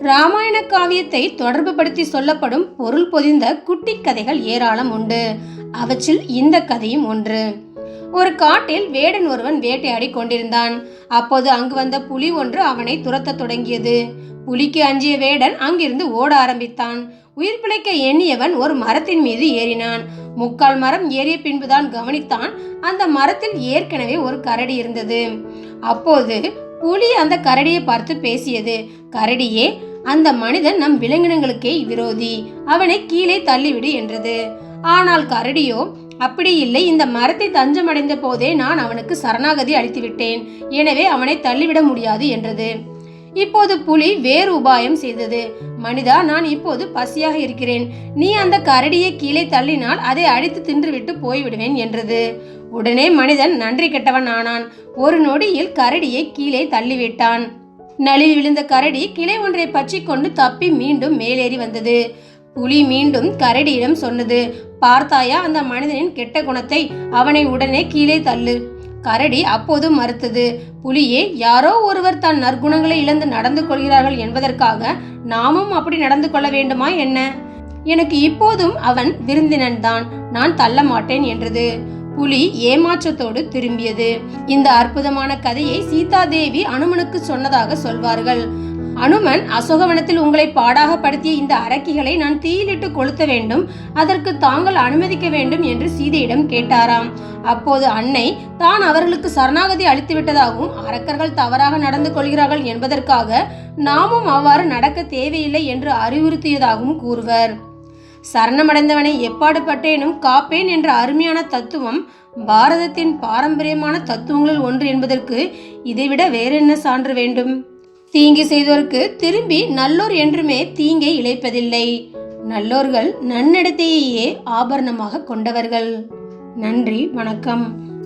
ராமாயண காவியத்தை தொடர்புபடுத்தி சொல்லப்படும் பொருள் பொதிந்த குட்டி கதைகள் ஏராளம் உண்டு. அவற்றில் இந்த கதையும் ஒன்று. ஒரு காட்டில் வேடன் ஒருவன் வேட்டையாடி கொண்டிருந்தான். அப்போது அங்கு வந்த புலி ஒன்று அவனை துரத்தத் தொடங்கியது. புலிக்கு அஞ்சிய வேடன் அங்கிருந்து ஓட ஆரம்பித்தான். உயிர் பிழைக்க எண்ணியவன் ஒரு மரத்தின் மீது ஏறினான். முக்கால் மரம் ஏறிய பின்புதான் கவனித்தான் அந்த மரத்தில் ஏற்கனவே ஒரு கரடி இருந்தது. அப்போது புலி அந்த கரடியை பார்த்து பேசியது. கரடியே அந்த மனிதன் நம் விலங்கினங்களுக்கே விரோதி. அவனை கீழே தள்ளிவிடு என்றது. ஆனால் கரடியோ அப்படி இல்லை இந்த மரத்தை தஞ்சமடைந்த போதே நான் அவனுக்கு சரணாகதி அளித்து விட்டேன் எனவே அவனை தள்ளிவிட முடியாது என்றது. இப்போது புலி வேறு உபாயம் செய்தது. மனிதா நான் இப்போது பசியாக இருக்கிறேன். நீ அந்த கரடியை கீழே தள்ளினால் அதை அடித்து தின்றுவிட்டு போய்விடுவேன் என்றது. உடனே மனிதன் நன்றி கெட்டவன் ஆனான். ஒரு நொடியில் கரடியை கீழே தள்ளிவிட்டான். நளில் விழுந்த கரடி கிளை ஒன்றை பற்றி கொண்டு தப்பி மீண்டும் மேலேறி வந்தது. புலி மீண்டும் கரடியிடம் சொன்னது. பார்த்தாயா அந்த மனிதனின் கெட்ட குணத்தை அவனை உடனே கீழே தள்ளு. கரடி அப்போது மறுத்தது. புலியே யாரோ ஒருவர் தன் நற்குணங்களை இழந்து நடந்து கொள்கிறார்கள் என்பதற்காக நாமும் அப்படி நடந்து கொள்ள வேண்டுமா என்ன? எனக்கு இப்போதும் அவன் விருந்தினன் தான் நான் தள்ள மாட்டேன் என்றது. புலி ஏமாற்றத்தோடு திரும்பியது. இந்த அற்புதமான கதையை சீதாதேவி அனுமனுக்கு சொன்னதாக சொல்வார்கள். அனுமன் அசோகவனத்தில் உங்களை பாடாக படுத்திய இந்த அரக்கிகளை நான் தீயிலிட்டு கொளுத்த வேண்டும் அதற்கு தாங்கள் அனுமதிக்க வேண்டும் என்று சீதையிடம் கேட்டாராம். அப்போது அன்னை தான் அவர்களுக்கு சரணாகதி அளித்து விட்டதாகவும் அரக்கர்கள் தவறாக நடந்து கொள்கிறார்கள் என்பதற்காக நாமும் அவ்வாறு நடக்க தேவையில்லை என்று அறிவுறுத்தியதாகவும் கூறுவர். சரணமடைந்தவனை எப்பாடு பட்டேனும் காப்பேன் என்ற அருமையான தத்துவம் பாரதத்தின் பாரம்பரியமான தத்துவங்களில் ஒன்று என்பதற்கு இதைவிட வேறென்ன சான்று வேண்டும்? தீங்கு செய்தோருக்கு திரும்பி நல்லோர் என்றுமே தீங்கை இழைப்பதில்லை. நல்லோர்கள் நன்னடத்தையே ஆபரணமாக கொண்டவர்கள். நன்றி வணக்கம்.